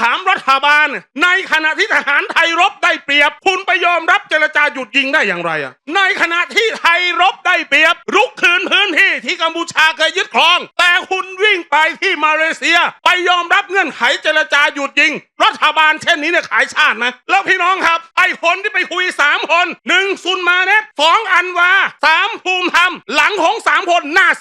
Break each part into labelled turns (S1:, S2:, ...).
S1: ถามรัฐบาล ในขณะที่ทหารไทยรบได้เปรียบ คุณไปยอมรับเจรจาหยุดยิงได้อย่างไรอะในขณะที่ไทยรบได้เปรียบ รุกคืนพื้นที่ที่กัมพูชาเคยยึดครอง แต่คุณวิ่งไปที่มาเลเซีย ไปยอมรับเงื่อนไขเจรจาหยุดยิง รัฐบาลเช่นนี้เนี่ยขายชาติไหมแล้วพี่น้องครับไอ้คนที่ไปคุยสามคนหนึ่งซุนมาเน็ตสองอันวาสามภู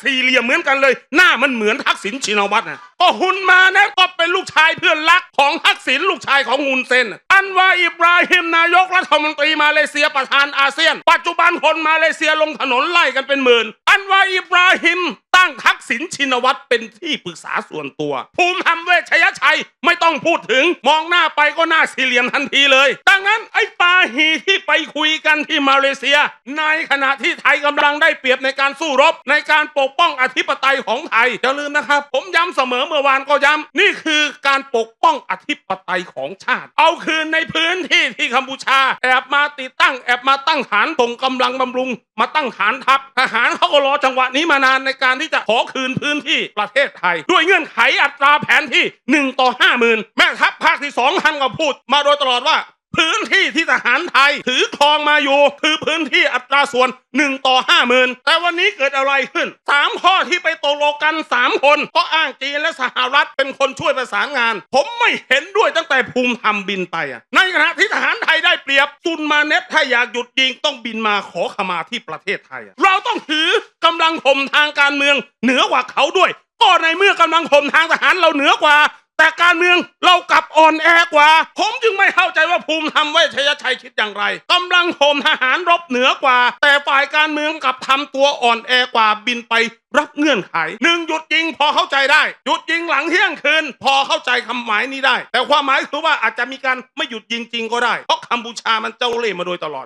S1: สี่เหลี่ยมเหมือนกันเลย หน้ามันเหมือนทักษิณชินวัตรนะก็หุนมานะก็เป็นลูกชายเพื่อนรักของทักษิณลูกชายของฮุนเซน อันวาอิบราฮิมนายกรัฐมนตรีมาเลเซียประธานอาเซียน ปัจจุบันคนมาเลเซียลงถนนไล่กันเป็นหมื่นันวาอิบราฮิม ตั้งทักษิณชินวัตรเป็นที่ปรึกษาส่วนตัว ภูมิธรรมเวชยชัยไม่ต้องพูดถึงมองหน้าไปก็หน้าสี่เหลี่ยมทันทีเลย ดังนั้นไอ้ปาหีที่ไปคุยกันที่มาเลเซีย ในขณะที่ไทยกำลังได้เปรียบในการสู้รบ ในการปกป้องอธิปไตยของไทยอย่าลืมนะครับ ผมย้ำเสมอเมื่อวานก็ย้ำนี่คือการปกป้องอธิปไตยของชาติ เอาคืนในพื้นที่ ที่กัมพูชา แอบมาติดตั้งแอบมาตั้งฐานส่งกำลังบำรุง มาตั้งฐานทัพทหารเขาก็รอจังหวะนี้มานานในการที่จะขอคืนพื้นที่ประเทศไทย ด้วยเงื่อนไขอัตราแผนที่ 1 ต่อ 50,000 แม่ทัพภาคที่2ท่านก็พูด มาโดยตลอดว่า พื้นที่ที่ทหารไทย ถือครองมาอยู่ คือพื้นที่อัตราส่วน 1 ต่อ 50,000 แต่วันนี้เกิดอะไรขึ้น 3 ข้อที่ไปตกลงกัน 3 คน ก็อ้างจีนและสหรัฐเป็นคนช่วยประสานงาน ผมไม่เห็นด้วยตั้งแต่ภูมิธรรมบินไปอะในขณะที่ทหารไทยได้เปรียบซุนมาเน็ตถ้าอยากหยุดยิงต้องบินมาขอขมาที่ประเทศไทย เราต้องถือกำลังข่มทางการเมือง เหนือกว่าเขาด้วย ก็ในเมื่อกำลังข่มทางทหารเราเหนือกว่า แต่การเมืองเรากลับอ่อนแอกว่า ผมจึงไม่เข้าใจว่าภูมิธรรมเวชยชัยคิดอย่างไรกำลังข่มทหารรบเหนือกว่า แต่ฝ่ายการเมืองกลับทำตัวอ่อนแอกว่าบินไปรับเงื่อนไขหนึ่งหยุดยิงพอเข้าใจได้ หยุดยิงหลังเที่ยงคืน พอเข้าใจคำหมายนี้ได้ แต่ความหมายคือว่าอาจจะมีการไม่หยุดยิงจริงก็ได้เพราะกัมพูชามันเจ้าเล่ห์มาโดยตลอด